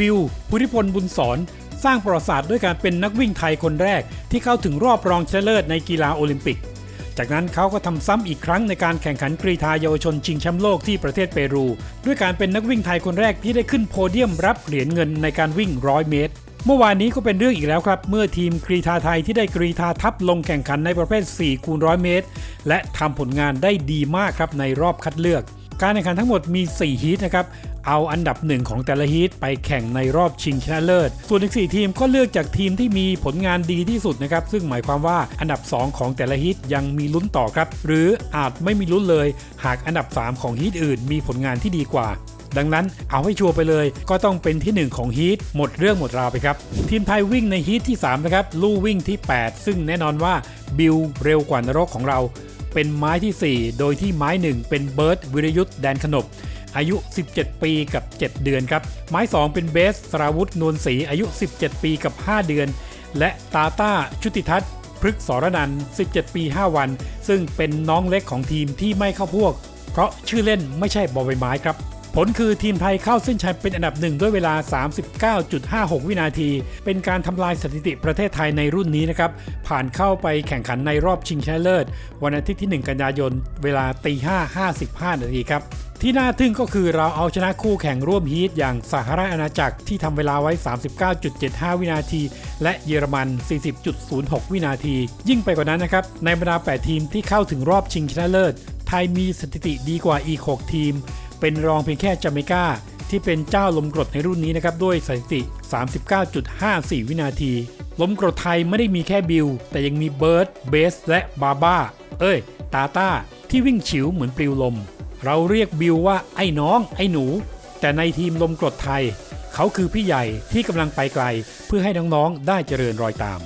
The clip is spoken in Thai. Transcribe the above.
บิลพุทธิพลบุญสอนสร้างประวัติศาสตร์ด้วยการเป็นนักวิ่งไทยคนแรกที่เข้าถึงรอบรองชนะเลิศในกีฬาโอลิมปิก จากนั้นเขาก็ทำซ้ำอีกครั้งในการแข่งขันกรีฑาเยาวชนชิงแชมป์โลกที่ประเทศเปรู ด้วยการเป็นนักวิ่งไทยคนแรกที่ได้ขึ้นโพเดียมรับเหรียญเงินในการวิ่ง100เมตร เมื่อวานนี้ก็เป็นเรื่องอีกแล้วครับ เมื่อทีมกรีฑาไทยที่ได้กรีฑาทัพลงแข่งขันในประเภท4คูณร้อยเมตร และทำผลงานได้ดีมากครับในรอบคัดเลือก การแข่งขันทั้งหมดมี 4 ฮีทนะครับ เอาอันดับหนึ่งของแต่ละฮีทไปแข่งในรอบชิงชนะเลิศ ส่วนอีก 4 ทีมก็เลือกจากทีมที่มีผลงานดีที่สุดนะครับ ซึ่งหมายความว่าอันดับ 2 ของแต่ละฮีทยังมีลุ้นต่อครับ หรืออาจไม่มีลุ้นเลย หากอันดับ 3 ของฮีทอื่น มีผลงานที่ดีกว่าดังนั้นเอาให้ชัวร์ไปเลย ก็ต้องเป็นที่ 1 ของฮีทหมดเรื่องหมดราวไปครับ ทีมไทยวิ่งในฮีทที่ 3 นะครับ ลู่วิ่งที่ 8 ซึ่งแน่นอนว่าบิลเร็วกว่านรกของเรา เป็นไม้ที่ 4 โดยที่ไม้หนึ่งเป็นเบิร์ตวิรยุทธ์แดนขนบอายุ 17 ปีกับ 7 เดือนครับ ไม้ 2 เป็นเบสสราวุธนวลศรีอายุ 17 ปีกับ 5 เดือน และตาต้าชุติทัศน์พฤกษสรนันท์17 ปี 5 วัน ซึ่งเป็นน้องเล็กของทีมที่ไม่เข้าพวก เพราะชื่อเล่นไม่ใช่บอใบไม้ครับ ผลคือทีมไทยเข้าเส้นชัยเป็นอันดับหนึ่งด้วยเวลา 39.56 วินาที เป็นการทำลายสถิติประเทศไทยในรุ่นนี้นะครับ ผ่านเข้าไปแข่งขันในรอบชิงชนะเลิศ วันอาทิตย์ที่ 1 กันยายน เวลาตี5 55 นาทีครับที่น่าทึ่งก็คือเราเอาชนะคู่แข่งร่วมฮีทอย่างสหราชอาณาจักรที่ทำเวลาไว้ 39.75 วินาที และเยอรมัน 40.06 วินาที ยิ่งไปกว่านั้นนะครับ ในบรรดา 8 ทีมที่เข้าถึงรอบชิงชนะเลิศ ไทยมีสถิติดีกว่าอีก 6 ทีม เป็นรองเพียงแค่จาเมกาที่เป็นเจ้าลมกรดในรุ่นนี้นะครับด้วยสถิติ 39.54 วินาที ลมกรดไทยไม่ได้มีแค่บิล แต่ยังมีเบิร์ดเบสและบาบ้า เอ้ย ตาตาที่วิ่งฉิวเหมือนปลิวลม เราเรียกบิลว่าไอ้น้อง ไอ้หนู แต่ในทีมลมกรดไทย เขาคือพี่ใหญ่ที่กำลังไปไกล เพื่อให้น้องๆได้เจริญรอยตาม